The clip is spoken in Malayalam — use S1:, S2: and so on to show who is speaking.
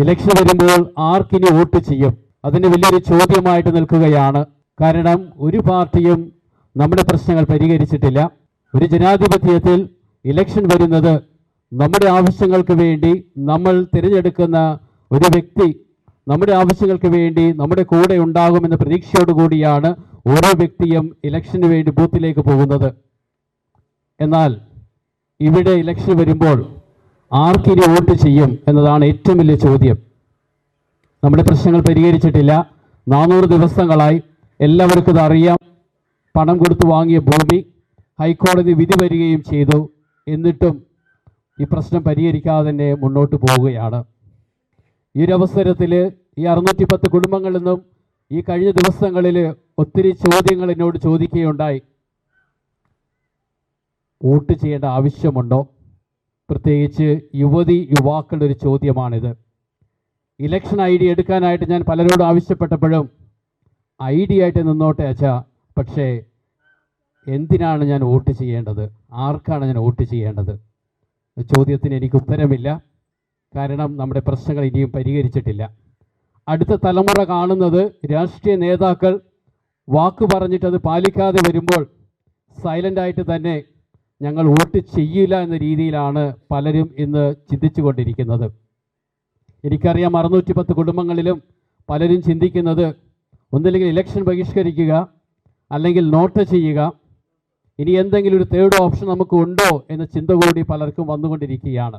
S1: ഇലക്ഷൻ വരുമ്പോൾ ആർക്കിനി വോട്ട് ചെയ്യും? അതിന് വലിയൊരു ചോദ്യമായിട്ട് നിൽക്കുകയാണ്. കാരണം ഒരു പാർട്ടിയും നമ്മുടെ പ്രശ്നങ്ങൾ പരിഹരിച്ചിട്ടില്ല. ഒരു ജനാധിപത്യത്തിൽ ഇലക്ഷൻ വരുന്നത് നമ്മുടെ ആവശ്യങ്ങൾക്ക് വേണ്ടി നമ്മൾ തിരഞ്ഞെടുക്കുന്ന ഒരു വ്യക്തി നമ്മുടെ ആവശ്യങ്ങൾക്ക് വേണ്ടി നമ്മുടെ കൂടെ ഉണ്ടാകുമെന്ന പ്രതീക്ഷയോടുകൂടിയാണ് ഓരോ വ്യക്തിയും ഇലക്ഷന് വേണ്ടി ബൂത്തിലേക്ക് പോകുന്നത്. എന്നാൽ ഇവിടെ ഇലക്ഷൻ വരുമ്പോൾ ആർക്കിനി വോട്ട് ചെയ്യും എന്നതാണ് ഏറ്റവും വലിയ ചോദ്യം. നമ്മുടെ പ്രശ്നങ്ങൾ പരിഹരിച്ചിട്ടില്ല. നാനൂറ് ദിവസങ്ങളായി എല്ലാവർക്കും അറിയാം. പണം കൊടുത്തു വാങ്ങിയ ഭൂമി ഹൈക്കോടതി വിധി വരികയും ചെയ്തു. എന്നിട്ടും ഈ പ്രശ്നം പരിഹരിക്കാതെ തന്നെ മുന്നോട്ട് പോവുകയാണ്. ഈ ഒരു അവസരത്തിൽ ഈ അറുന്നൂറ്റി പത്ത് കുടുംബങ്ങളിൽ നിന്നും ഈ കഴിഞ്ഞ ദിവസങ്ങളിൽ ഒത്തിരി ചോദ്യങ്ങൾ എന്നോട് ചോദിക്കുകയുണ്ടായി. വോട്ട് ചെയ്യേണ്ട ആവശ്യമുണ്ടോ? പ്രത്യേകിച്ച് യുവതി യുവാക്കളുടെ ഒരു ചോദ്യമാണിത്. ഇലക്ഷൻ ഐ ഡി എടുക്കാനായിട്ട് ഞാൻ പലരോടും ആവശ്യപ്പെട്ടപ്പോഴും ഐ ഡി ആയിട്ട് നിന്നോട്ടെ അച്ഛാ പക്ഷേ എന്തിനാണ് ഞാൻ വോട്ട് ചെയ്യേണ്ടത്? ആർക്കാണ് ഞാൻ വോട്ട് ചെയ്യേണ്ടത്? ചോദ്യത്തിന് എനിക്ക് ഉത്തരമില്ല. കാരണം നമ്മുടെ പ്രശ്നങ്ങൾ ഇനിയും പരിഹരിച്ചിട്ടില്ല. അടുത്ത തലമുറ കാണുന്നത് രാഷ്ട്രീയ നേതാക്കൾ വാക്ക് പറഞ്ഞിട്ട് അത് പാലിക്കാതെ വരുമ്പോൾ സൈലന്റായിട്ട് തന്നെ ഞങ്ങൾ വോട്ട് ചെയ്യില്ല എന്ന രീതിയിലാണ് പലരും ഇന്ന് ചിന്തിച്ചു കൊണ്ടിരിക്കുന്നത് എനിക്കറിയാം അറുന്നൂറ്റി പത്ത് കുടുംബങ്ങളിലും പലരും ചിന്തിക്കുന്നത് ഒന്നില്ലെങ്കിൽ ഇലക്ഷൻ ബഹിഷ്കരിക്കുക അല്ലെങ്കിൽ നോട്ട് ചെയ്യുക. ഇനി എന്തെങ്കിലും ഒരു തേർഡ് ഓപ്ഷൻ നമുക്ക് ഉണ്ടോ എന്ന ചിന്ത കൂടി പലർക്കും വന്നുകൊണ്ടിരിക്കുകയാണ്.